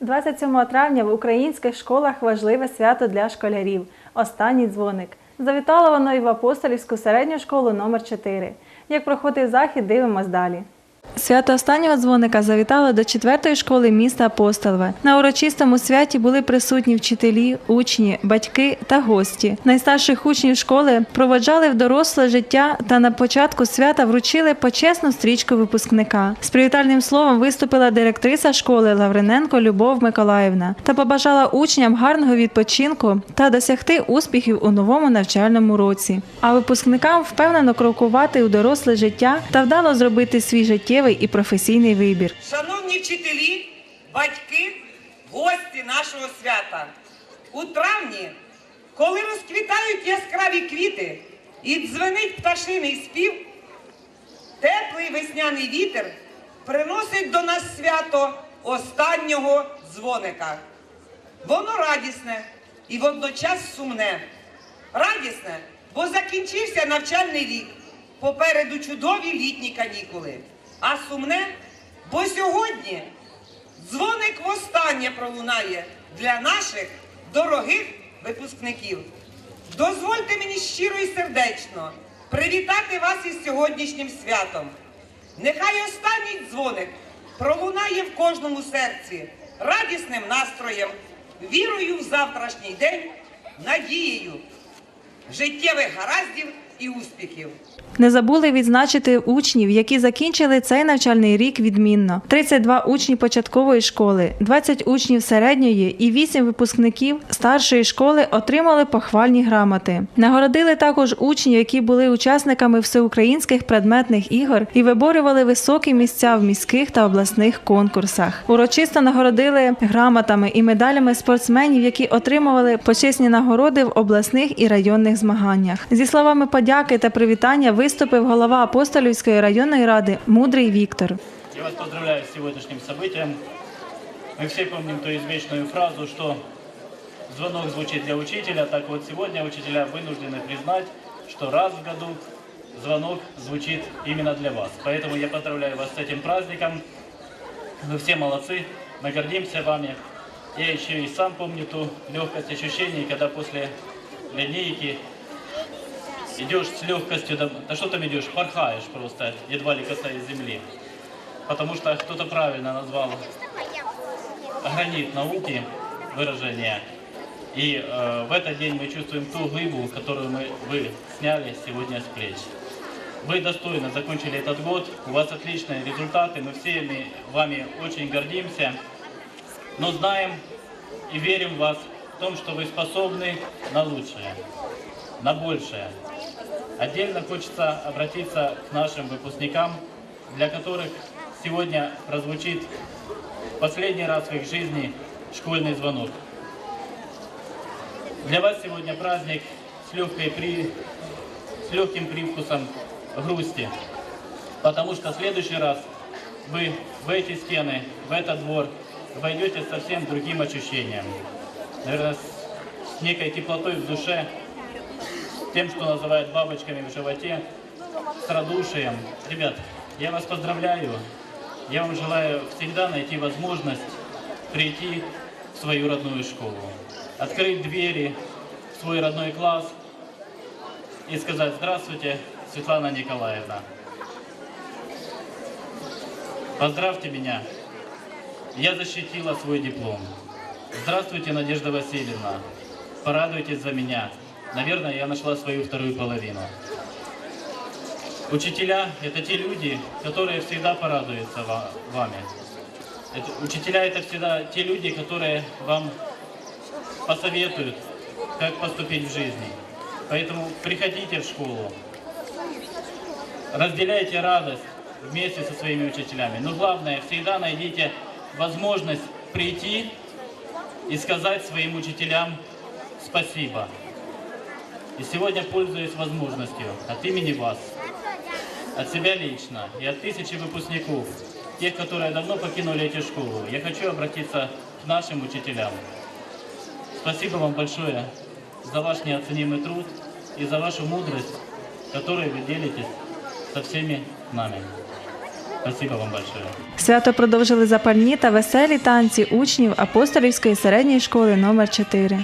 27 травня в українських школах важливе свято для школярів останній дзвоник. Завітало воно і в апостолівську середню школу номер 4 Як проходив захід, дивимось далі. Свято останнього дзвоника завітало до четвертої школи міста Апостолове. На урочистому святі були присутні вчителі, учні, батьки та гості. Найстарших учнів школи проводжали в доросле життя та на початку свята вручили почесну стрічку випускника. З привітальним словом виступила директриса школи Лавриненко Любов Миколаївна та побажала учням гарного відпочинку та досягти успіхів у новому навчальному році. А випускникам впевнено крокувати у доросле життя та вдало зробити свій життєвий і професійний вибір. Шановні вчителі, батьки, гості нашого свята. У травні, коли розквітають яскраві квіти і дзвенить пташиний спів, теплий весняний вітер приносить до нас свято останнього дзвоника. Воно радісне і водночас сумне. Радісне, бо закінчився навчальний рік. Попереду чудові літні канікули. А сумне, бо сьогодні дзвоник востаннє пролунає для наших дорогих випускників. Дозвольте мені щиро і сердечно привітати вас із сьогоднішнім святом. Нехай останній дзвоник пролунає в кожному серці радісним настроєм, вірою в завтрашній день, надією, життєвих гараздів і успіхів. Не забули відзначити учнів, які закінчили цей навчальний рік відмінно. 32 учні початкової школи, 20 учнів середньої і 8 випускників старшої школи отримали похвальні грамоти. Нагородили також учнів, які були учасниками всеукраїнських предметних ігор і виборювали високі місця в міських та обласних конкурсах. Урочисто нагородили грамотами і медалями спортсменів, які отримували почесні нагороди в обласних і районних змаганнях. Зі словами подяки та привітання виступив голова Апостолівської районної ради Мудрий Віктор. Я вас поздравляю с сегодняшним событием. Мы все помним ту извечную фразу, что звонок звучит для учителя, так вот сегодня учителя вынуждены признать, что раз в году звонок звучит именно для вас. Поэтому я поздравляю вас с этим праздником. Вы все молодцы, мы гордимся вами. Я еще и сам помню ту легкость ощущений, когда после линейки идешь с легкостью, да, да что там идешь, порхаешь просто, едва ли касаясь земли. Потому что кто-то правильно назвал гранит науки выражение. И э, в этот день мы чувствуем ту глыбу, которую мы, вы сняли сегодня с плеч. Вы достойно закончили этот год, у вас отличные результаты, мы всеми вами очень гордимся, но знаем и верим в вас в том, что вы способны на лучшее, на большее. Отдельно хочется обратиться к нашим выпускникам, для которых сегодня прозвучит последний раз в их жизни школьный звонок. Для вас сегодня праздник с, легкой при... с легким привкусом грусти, потому что в следующий раз вы в эти стены, в этот двор войдете совсем другим ощущением. Наверное, с некой теплотой в душе, тем, что называют бабочками в животе, с радушием. Ребят, я вас поздравляю. Я вам желаю всегда найти возможность прийти в свою родную школу, открыть двери в свой родной класс и сказать «Здравствуйте, Светлана Николаевна». Поздравьте меня. Я защитила свой диплом. Здравствуйте, Надежда Васильевна. Порадуйтесь за меня. Наверное, я нашла свою вторую половину. Учителя – это те люди, которые всегда порадуются ва- вами. Это- учителя – это всегда те люди, которые вам посоветуют, как поступить в жизни. Поэтому приходите в школу, разделяйте радость вместе со своими учителями. Но главное, всегда найдите возможность прийти и сказать своим учителям спасибо. И сегодня, пользуясь возможностью от имени вас, от себя лично и от тысячи выпускников, тех, которые давно покинули эти школы, я хочу обратиться к нашим учителям. Спасибо вам большое за ваш неоценимый труд и за вашу мудрость, которой вы делитесь со всеми нами. Спасибо вам большое. Свято продовжили запальні та веселі танці учнів апостолівської середньої школи номер 4